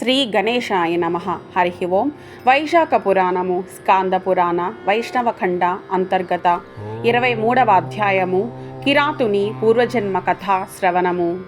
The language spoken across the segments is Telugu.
శ్రీ గణేశాయ నమ. హరి ఓం. వైశాఖ పురాణము స్కాంద పురాణ వైష్ణవఖండ అంతర్గత ఇరవై మూడవ అధ్యాయము కిరాతుని పూర్వజన్మ కథ శ్రవణము.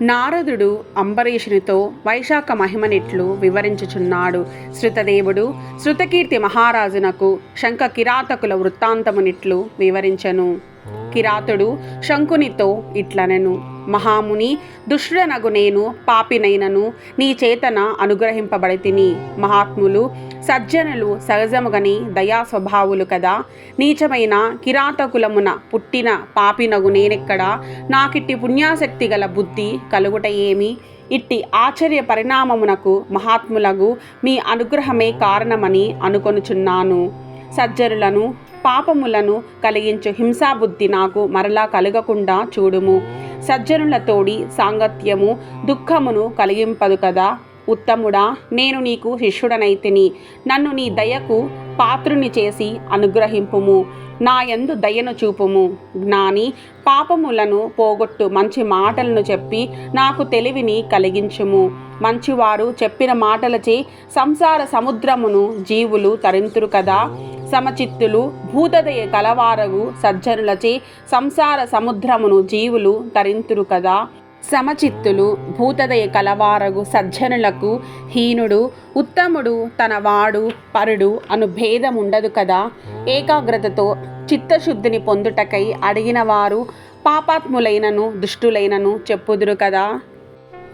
నారదుడు అంబరీషునితో వైశాఖ మహిమనిట్లు వివరించుచున్నాడు. శృతదేవుడు శృతకీర్తి మహారాజునకు శంఖ కిరాతకుల వృత్తాంతమునిట్లు వివరించను. కిరాతుడు శంకునితో ఇట్లనెను. మహాముని దుష్టుడనగు నేను పాపినైనను నీ చేతన అనుగ్రహింపబడి తిని మహాత్ములు సజ్జనులు సహజముగని దయా స్వభావులు కదా. నీచమైన కిరాతకులమున పుట్టిన పాపినగు నేనెక్కడ? నాకిట్టి పుణ్యాసక్తి గల బుద్ధి కలుగుట ఏమి ఇట్టి ఆశ్చర్య పరిణామమునకు మహాత్ములకు మీ అనుగ్రహమే కారణమని అనుకొనుచున్నాను. సజ్జనులను పాపములను కలిగించు హింసాబుద్ధి నాకు మరలా కలగకుండా చూడుము. సజ్జనులతోడి సాంగత్యము దుఃఖమును కలిగింపదు కదా. ఉత్తముడా నేను నీకు శిష్యుడనైతిని. నన్ను నీ దయకు పాత్రుని చేసి అనుగ్రహింపుము. నా యందు దయను చూపుము. జ్ఞాని పాపములను పోగొట్టు మంచి మాటలను చెప్పి నాకు తెలివిని కలిగించుము. మంచివారు చెప్పిన మాటలచే సంసార సముద్రమును జీవులు తరింతురు కదా. సమచిత్తులు భూతదయ కలవారగు సజ్జనులచే సంసార సముద్రమును జీవులు తరింతురు కదా. సమచిత్తులు భూతదయ కలవారగు సజ్జనులకు హీనుడు ఉత్తముడు తన వాడు పరుడు అను భేదముండదు కదా. ఏకాగ్రతతో చిత్తశుద్ధిని పొందుటకై అడిగిన వారు పాపాత్ములైనను దుష్టులైనను చెప్పుదురు కదా.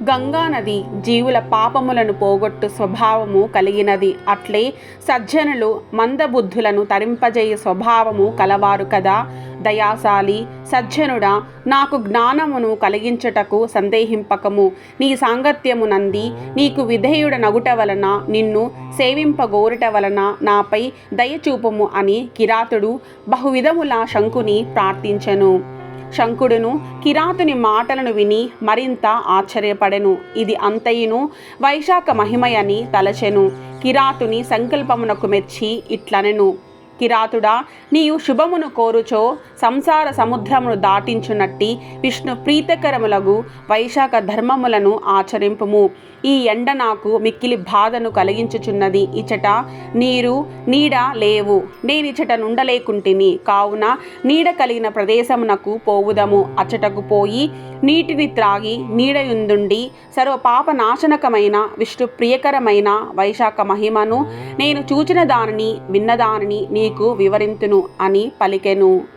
గంగానది జీవుల పాపములను పోగొట్టు స్వభావము కలిగినది. అట్లే సజ్జనులు మందబుద్ధులను తరింపజేయ స్వభావము కలవారు కదా. దయాశాలి సజ్జనుడా నాకు జ్ఞానమును కలిగించుటకు సందేహింపకము. నీ సాంగత్యము నంది నీకు విధేయుడ నగుట వలన నిన్ను సేవింపగోరుట వలన నాపై దయచూపము అని కిరాతుడు బహువిధముల శంకుని ప్రార్థించెను. శంకుడును కిరాతుని మాటలను విని మరింత ఆశ్చర్యపడెను. ఇది అంతయును వైశాఖ మహిమయని తలచెను. కిరాతుని సంకల్పమునకు మెచ్చి ఇట్లనెను. కిరాతుడా నీవు శుభమును కోరుచో సంసార సముద్రమును దాటించునట్టి విష్ణు ప్రీతకరములగు వైశాఖ ధర్మములను ఆచరింపుము. ఈ ఎండ నాకు మిక్కిలి బాధను కలిగించుచున్నది. ఇచట నీరు నీడ లేవు. నేనిచట నుండలేకుంటిని. కావున నీడ కలిగిన ప్రదేశమునకు పోవుదము. అచటకు పోయి నీటిని త్రాగి నీడయుందుండి సర్వ పాప నాశనకమైన విష్ణు ప్రియకరమైన వైశాఖ మహిమను నేను చూచిన దానిని విన్నదానిని నీకు వివరింతును అని పలికెను.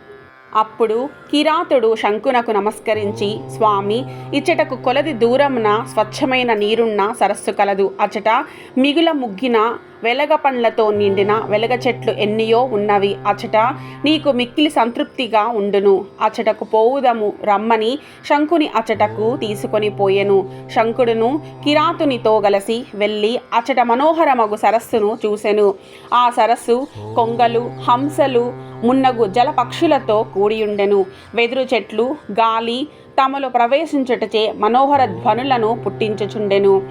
అప్పుడు కిరాతుడు శంకునకు నమస్కరించి స్వామి ఇచ్చటకు కొలది దూరమున స్వచ్ఛమైన నీరున్న సరస్సు కలదు. అచట మిగుల ముగ్గిన వెలగ పండ్లతో నిండిన వెలగ చెట్లు ఎన్నియో ఉన్నవి. అచట నీకు మిక్కిలి సంతృప్తిగా ఉండును. అచటకు పోవుదము రమ్మని శంకుని అచటకు తీసుకొని పోయెను. శంకుడును కిరాతునితో గలసి వెళ్ళి అచట మనోహరమగు సరస్సును చూసెను. ఆ సరస్సు కొంగలు హంసలు మున్నగు జలపక్షులతో కూడియుండెను. వెదురు చెట్లు గాలి తమలో ప్రవేశించుటచే మనోహర ధ్వనులను పుట్టించుచుండెను.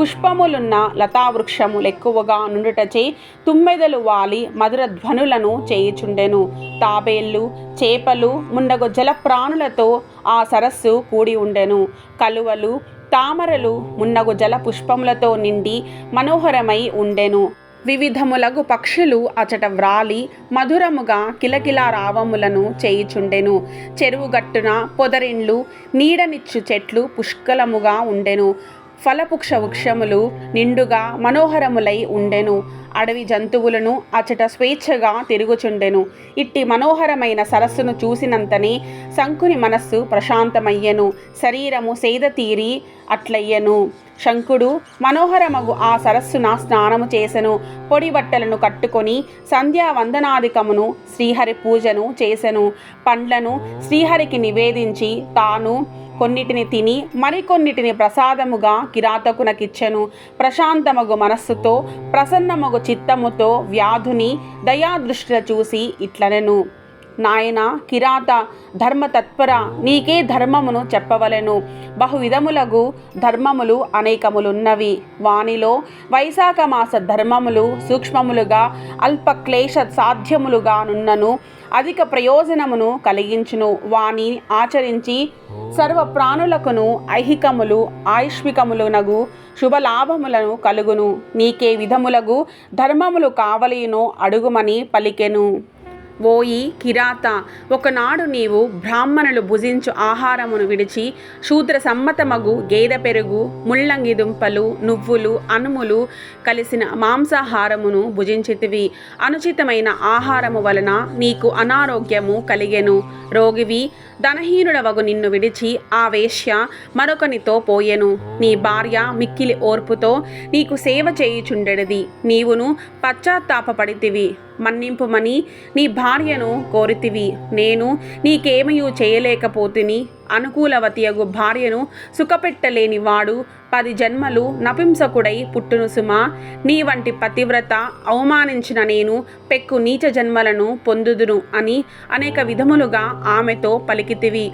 పుష్పములున్న లతావృక్షములు ఎక్కువగా నుండుటచే తుమ్మెదలు వాలి మధుర ధ్వనులను చేయుచుండెను. తాబేళ్ళు చేపలు ముండగు జలప్రాణులతో ఆ సరస్సు కూడి ఉండెను కలువలు తామరలు మున్నగు జల పుష్పములతో నిండి మనోహరమై ఉండెను. వివిధములగు పక్షులు అచట వ్రాలి మధురముగా కిలకిలా రావములను చేయిచుండెను. చెరువుగట్టున పొదరిండ్లు నీడనిచ్చు చెట్లు పుష్కలముగా ఉండెను. ఫలపుక్ష వృక్షములు నిండుగా మనోహరములై ఉండెను. అడవి జంతువులను అచట స్వేచ్ఛగా తిరుగుచుండెను. ఇట్టి మనోహరమైన సరస్సును చూసినంతనే శంకుని మనస్సు ప్రశాంతమయ్యెను. శరీరము సేద తీరి అట్లయ్యెను. శంకుడు మనోహరమగు ఆ సరస్సున స్నానము చేసెను. పొడి బట్టలను కట్టుకొని సంధ్యావందనాధికమును శ్రీహరి పూజను చేసెను. పండ్లను శ్రీహరికి నివేదించి తాను కొన్నిటిని తిని మరికొన్నిటిని ప్రసాదముగా కిరాతకునకిచ్చెను ప్రశాంతమగు మనస్సుతో ప్రసన్నమగు చిత్తముతో వ్యాధుని దయాదృష్టి చూసి ఇట్లనెను. నాయన కిరాత ధర్మ తత్పర నీకే ధర్మమును చెప్పవలెను. బహువిధములగు ధర్మములు అనేకములున్నవి. వానిలో వైశాఖ మాస ధర్మములు సూక్ష్మములుగా అల్ప సాధ్యములుగానున్నను. సాధ్యములుగా నున్నను అధిక ప్రయోజనమును కలిగించును. వాని ఆచరించి సర్వ ప్రాణులకును ఐహికములు ఆయుష్మికములునగు శుభలాభములను కలుగును. నీకే విధములగు ధర్మములు కావలయును అడుగుమని పలికెను. ఓయి కిరాత ఒకనాడు నీవు బ్రాహ్మణులు భుజించు ఆహారమును విడిచి శూద్ర సమ్మతమగు గేదె పెరుగు ముల్లంగి దుంపలు నువ్వులు అనుములు కలిసిన మాంసాహారమును భుజించితివి. అనుచితమైన ఆహారము వలన నీకు అనారోగ్యము కలిగెను. రోగివి ధనహీనుడవగు నిన్ను విడిచి ఆ వేశ్య మరొకనితో పోయెను. నీ భార్య మిక్కిలి ఓర్పుతో నీకు సేవ చేయుచుండెడిది. నీవును పశ్చాత్తాపపడితివి. మన్నింపుమని నీ భార్యను కోరితివి. నేను నీకేమయూ చేయలేకపోతిని. అనుకూలవతియగు భార్యను సుఖపెట్టలేని వాడు పది జన్మలు నపింసకుడై పుట్టును సుమా. నీ వంటి పతివ్రత అవమానించిన నేను పెక్కు నీచ జన్మలను పొందుదును అని అనేక విధములుగా ఆమెతో పలికితివి.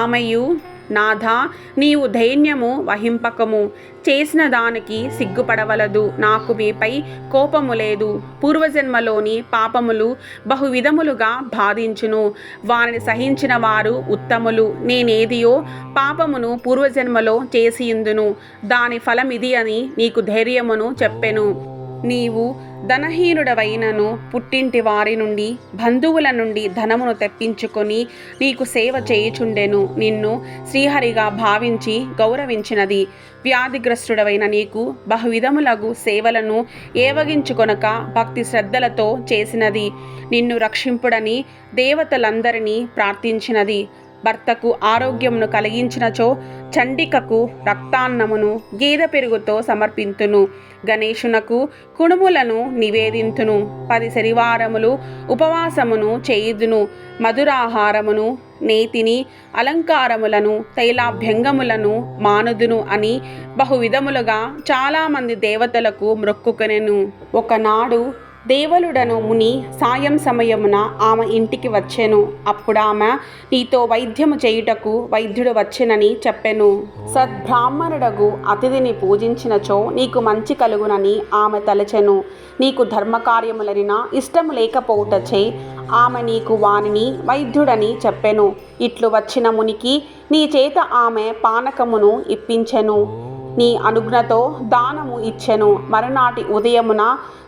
ఆమెయు నాథా నీవు ధైర్యము వహింపకము. చేసిన దానికి సిగ్గుపడవలదు. నాకు మీపై కోపము లేదు. పూర్వజన్మలోని పాపములు బహువిధములుగా బాధించును. వారిని సహించిన వారు ఉత్తములు. నేనేదియో పాపమును పూర్వజన్మలో చేసియుందును. దాని ఫలమిది అని నీకు ధైర్యమును చెప్పెను. నీవు ధనహీనుడవైనను పుట్టింటి వారి నుండి బంధువుల నుండి ధనమును తెప్పించుకొని నీకు సేవ చేయుచుండెను. నిన్ను శ్రీహరిగా భావించి గౌరవించినది. వ్యాధిగ్రస్తుడవైన నీకు బహువిధములగు సేవలను ఏవగించుకొనక భక్తి శ్రద్ధలతో చేసినది. నిన్ను రక్షింపుడని దేవతలందరినీ ప్రార్థించినది. భర్తకు ఆరోగ్యమును కలిగించినచో చండికకు రక్తాన్నమును గీద పెరుగుతో సమర్పింతును. గణేషునకు కుడుములను నివేదింతును. పది శనివారములు ఉపవాసమును చేయుదును. మధురాహారమును నేతిని అలంకారములను తైలాభ్యంగములను మానుదును అని బహువిధములుగా చాలామంది దేవతలకు మొక్కుకొనెను. ఒకనాడు దేవలుడను ముని సాయం సమయమున ఆమె ఇంటికి వచ్చెను. అప్పుడామె నీతో వైద్యము చేయుటకు వైద్యుడు వచ్చెనని చెప్పెను. సద్బ్రాహ్మణుడగు అతిథిని పూజించినచో నీకు మంచి కలుగునని ఆమె తలచెను. నీకు ధర్మకార్యములనినా ఇష్టము లేకపోవుటచే ఆమె నీకు వానిని వైద్యుడని చెప్పెను. ఇట్లు వచ్చిన మునికి నీ చేత ఆమె పానకమును ఇప్పించెను. నీ అనుజ్ఞతో దానము ఇచ్చెను. మరునాటి ఉదయమున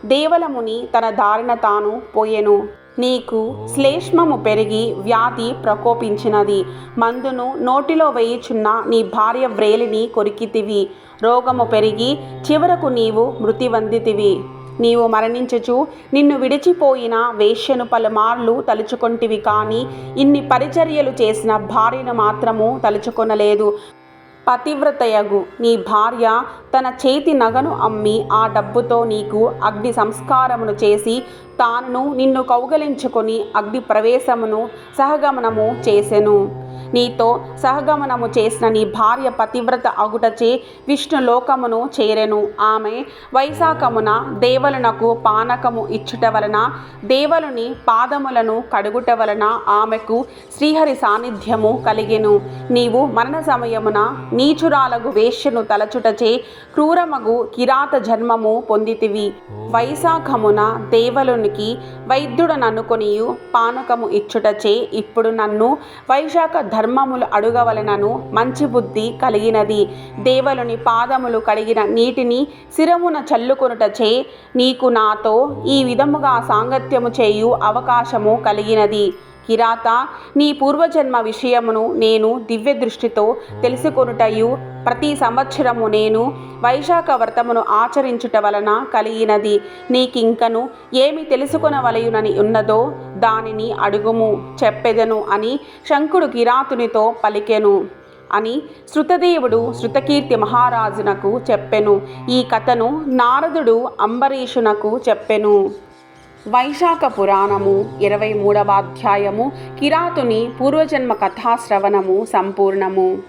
దేవలముని తన దారిన తాను పోయెను. నీకు శ్లేష్మము పెరిగి వ్యాధి ప్రకోపించినది. మందును నోటిలో వేయుచున్న నీ భార్య వ్రేలిని కొరికితివి. రోగము పెరిగి చివరకు నీవు మృతి వందితివి. నీవు మరణించుచు నిన్ను విడిచిపోయిన వేశ్యను పలుమార్లు తలుచుకొంటివి కానీ ఇన్ని పరిచర్యలు చేసిన భార్యను మాత్రము తలుచుకొనలేదు. పతివ్రతయగు. నీ భార్య తన చేతి నగను అమ్మి ఆ డబ్బుతో నీకు అగ్ని సంస్కారమును చేసి తాను నిన్ను కౌగలించుకొని అగ్ని ప్రవేశమును సహగమనము చేసెను. నీతో సహగమనము చేసిన నీ భార్య పతివ్రత అగుటచే విష్ణు లోకమును చేరెను. ఆమె వైశాఖమున దేవలునకు పానకము ఇచ్చుట వలన దేవలుని పాదములను కడుగుట వలన ఆమెకు శ్రీహరి సాన్నిధ్యము కలిగెను. నీవు మరణ సమయమున నీచురాలగు వేష్యను తలచుటచే క్రూరమగు కిరాత జన్మము పొందితివి. వైశాఖమున దేవలునికి వైద్యుడననుకొనియు పానకము ఇచ్చుటచే ఇప్పుడు నన్ను వైశాఖ ధర్మములు అడుగవలనను మంచి బుద్ధి కలిగినది. దేవలుని పాదములు కడిగిన నీటిని శిరమున చల్లుకొనుటచే నీకు నాతో ఈ విధముగా సాంగత్యము చేయు అవకాశము కలిగినది. కిరాత నీ పూర్వజన్మ విషయమును నేను దివ్య దృష్టితో తెలుసుకొనుటయు. ప్రతి సంవత్సరము నేను వైశాఖ వ్రతమును ఆచరించుట వలన కలిగినది. నీకింకను ఏమి తెలుసుకొనవలయునని ఉన్నదో దానిని అడుగుము చెప్పెదను అని శంకుడు కిరాతునితో పలికెను అని శృతదేవుడు శృతకీర్తి మహారాజునకు చెప్పెను. ఈ కథను నారదుడు అంబరీషునకు చెప్పెను. వైశాఖ పురాణము ఇరవై మూడవ అధ్యాయము కిరాతుని పూర్వజన్మ కథాశ్రవణము సంపూర్ణము.